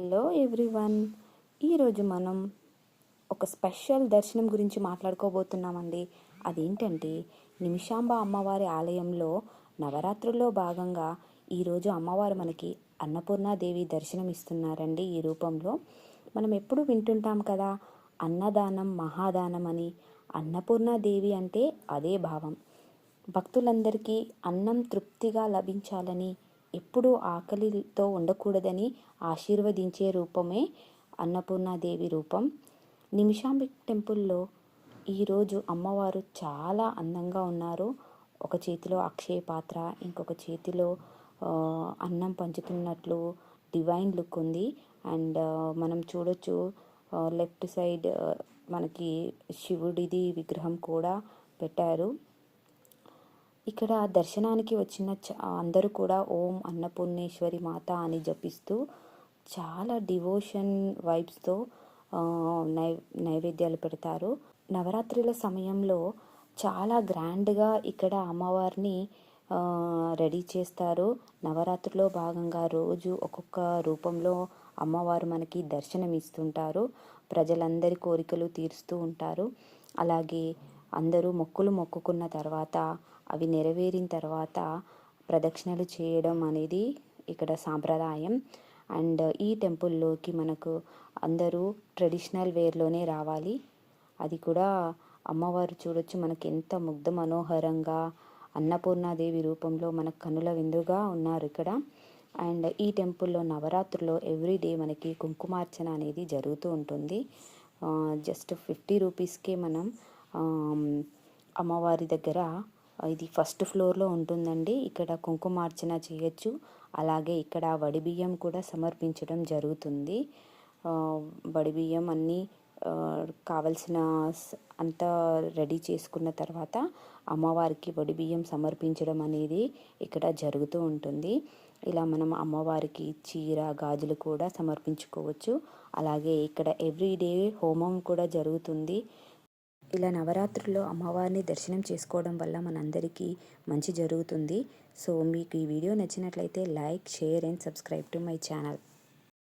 Hello everyone. ఈరోజు మనం ఒక స్పెషల్ దర్శనం గురించి మాట్లాడుకోబోతున్నామండి. అదేంటంటే నిమిషాంబ అమ్మవారి ఆలయంలో నవరాత్రుల్లో భాగంగా ఈరోజు అమ్మవారు మనకి అన్నపూర్ణాదేవి దర్శనం ఇస్తున్నారండి ఈ రూపంలో. మనం ఎప్పుడు వింటుంటాం కదా అన్నదానం మహాదానం అని. అన్నపూర్ణాదేవి అంటే అదే భావం. భక్తులందరికీ అన్నం తృప్తిగా లభించాలని ఎప్పుడూ ఆకలితో ఉండకూడదని ఆశీర్వదించే రూపమే అన్నపూర్ణాదేవి రూపం. నిమిషాంబిక్ టెంపుల్లో ఈరోజు అమ్మవారు చాలా అందంగా ఉన్నారు. ఒక చేతిలో అక్షయ పాత్ర ఇంకొక చేతిలో అన్నం పంచుతున్నట్లు డివైన్ లుక్ ఉంది. అండ్ మనం చూడొచ్చు లెఫ్ట్ సైడ్ మనకి శివుడిది విగ్రహం కూడా పెట్టారు. ఇక్కడ దర్శనానికి వచ్చిన అందరూ కూడా ఓం అన్నపూర్ణేశ్వరి మాత అని జపిస్తూ చాలా డివోషన్ వైబ్స్తో నై నైవేద్యాలు పెడతారు. నవరాత్రుల సమయంలో చాలా గ్రాండ్గా ఇక్కడ అమ్మవారిని రెడీ చేస్తారు. నవరాత్రిలో భాగంగా రోజు ఒక్కొక్క రూపంలో అమ్మవారు మనకి దర్శనం ఇస్తుంటారు. ప్రజలందరి కోరికలు తీరుస్తూ ఉంటారు. అలాగే అందరూ మొక్కులు మొక్కుకున్న తర్వాత అవి నెరవేరిన తర్వాత ప్రదక్షిణలు చేయడం అనేది ఇక్కడ సాంప్రదాయం. అండ్ ఈ టెంపుల్లోకి మనకు అందరూ ట్రెడిషనల్ వేర్లోనే రావాలి. అది కూడా అమ్మవారు చూడొచ్చు. మనకి ఎంత ముగ్ధ మనోహరంగా అన్నపూర్ణాదేవి రూపంలో మన కనుల విందుగా ఉన్నారు ఇక్కడ. అండ్ ఈ టెంపుల్లో నవరాత్రుల్లో ఎవ్రీ డే మనకి కుంకుమార్చన అనేది జరుగుతూ ఉంటుంది. జస్ట్ ఫిఫ్టీ రూపీస్కే మనం అమ్మవారి దగ్గర ఇది ఫస్ట్ ఫ్లోర్లో ఉంటుందండి. ఇక్కడ కుంకుమార్చన చేయొచ్చు. అలాగే ఇక్కడ వడిబియ్యం కూడా సమర్పించడం జరుగుతుంది. వడిబియ్యం అన్నీ కావలసిన అంతా రెడీ చేసుకున్న తర్వాత అమ్మవారికి వడిబియ్యం సమర్పించడం అనేది ఇక్కడ జరుగుతూ ఉంటుంది. ఇలా మనం అమ్మవారికి చీర గాజులు కూడా సమర్పించుకోవచ్చు. అలాగే ఇక్కడ ఎవ్రీడే హోమం కూడా జరుగుతుంది. ఇలా నవరాత్రుల్లో అమ్మవారిని దర్శనం చేసుకోవడం వల్ల మనందరికీ మంచి జరుగుతుంది. సో మీకు ఈ వీడియో నచ్చినట్లయితే like share and subscribe to my channel.